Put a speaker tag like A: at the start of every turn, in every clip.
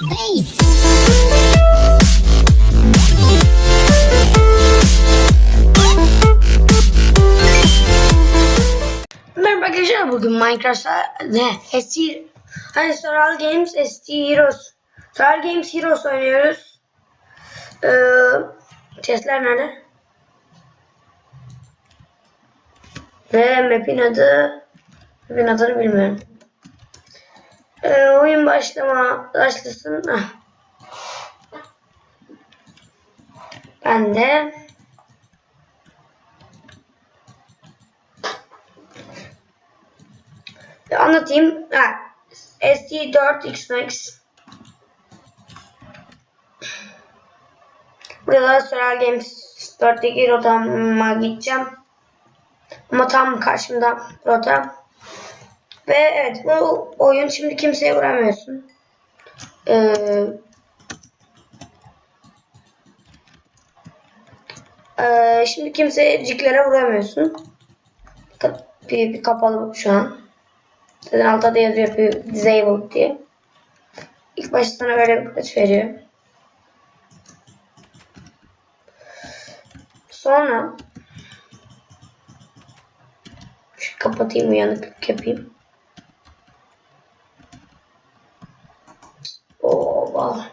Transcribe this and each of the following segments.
A: Merhaba arkadaşlar bugün Minecraft'ta ne? ST Hani Soral Games ST Heroes Soral Games Heroes oynuyoruz. Ee, chestler nerede? Ve map'in adı map'in adını bilmiyorum. Ee, oyun başlama başlasın. Ah. Ben de Anlatayım. Ha, ST4X Burada Solar Games 4'teki rotama gideceğim. Ama tam karşımda rota. Ve evet bu oyun şimdi kimseye vuramıyorsun. Ee, ee, şimdi kimseciklere vuramıyorsun. Bir kapalı şu an. Zaten altta da yazıyor bir disabled diye. İlk başta sana böyle bir kılıç veriyor. Sonra şu kapatayım uyanıklık yapayım. Oba.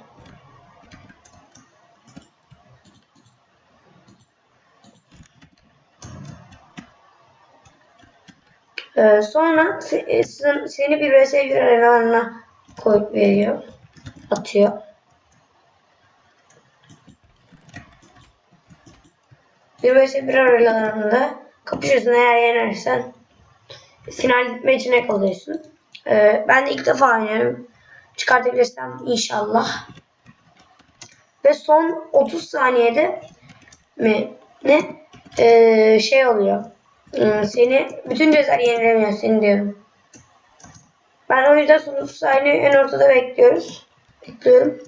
A: Ee, sonra e, sen- seni bir vs bir arenasına koy veriyor. Atıyor. Bir vs bir aralarında kapışıyorsun eğer yenersen final gitme içine kalıyorsun. Ee, ben de ilk defa oynuyorum. Çıkartabilirsem inşallah. Ve son 30 saniyede mi ne Ee, şey oluyor. Hmm, Seni bütün gözler yenilemiyor seni diyorum. Ben o yüzden son 30 saniye en ortada bekliyoruz. Bekliyorum.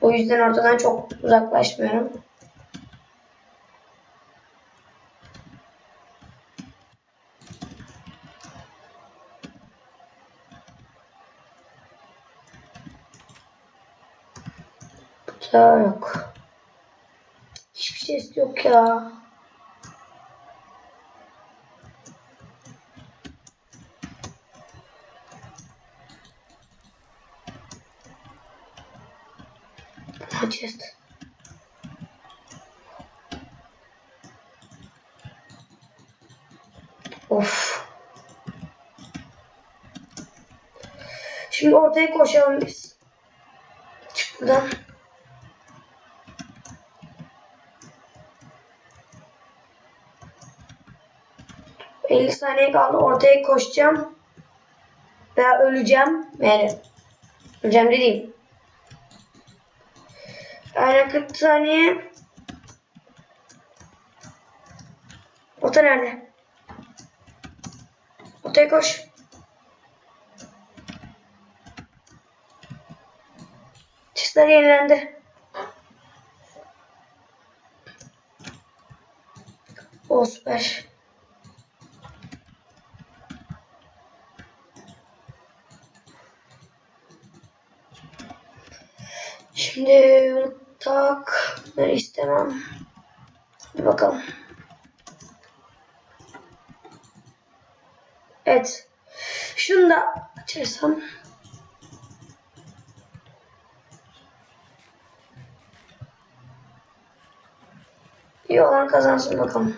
A: O yüzden ortadan çok uzaklaşmıyorum. Burada yok. Hiçbir ses yok ya. Ha chest. Of. Şimdi ortaya koşalım biz. Çık buradan. 50 saniye kaldı. Ortaya koşacağım. Veya öleceğim. Yani öleceğim dediğim. Aynen 40 saniye. Orta nerede? Ortaya koş. Çizgiler yenilendi. O süper. Şimdi tak. Ben istemem. Bir bakalım. Evet. Şunu da açarsam. İyi olan kazansın bakalım.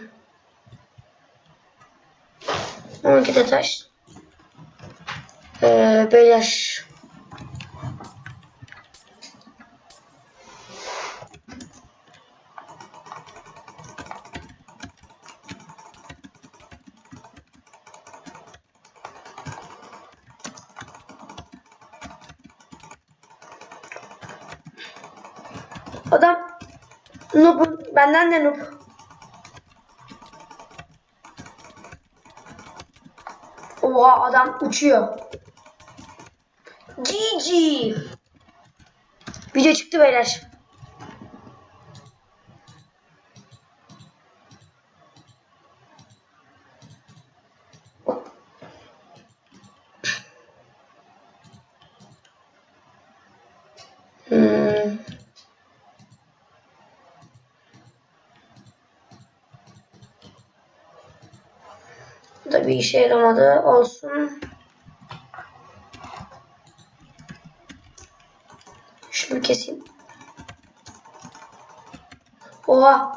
A: 12 de taş. Ee, beyler. Adam noob benden de noob. Oha adam uçuyor. GG. Video çıktı beyler. Hmm. Bir işe yaramadı. Olsun. Şunu keseyim. Oha.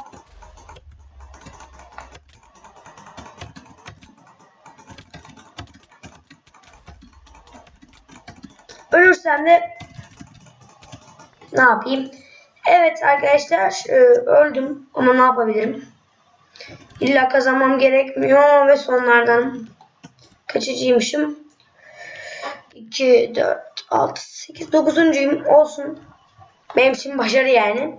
A: Ölürsem de ne yapayım? Evet arkadaşlar e, öldüm ama ne yapabilirim? İlla kazanmam gerekmiyor ve sonlardan kaçıcıymışım? 2, 4, 6, 8, 9'uncuyum olsun. Benim için başarı yani.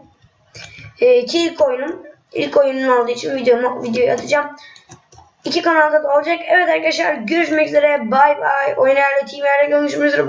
A: E, ki ilk oyunum. İlk oyunun olduğu için videomu, videoyu atacağım. İki kanalda da olacak. Evet arkadaşlar görüşmek üzere. Bay bay. Oynayarla teamlerle görüşmek üzere.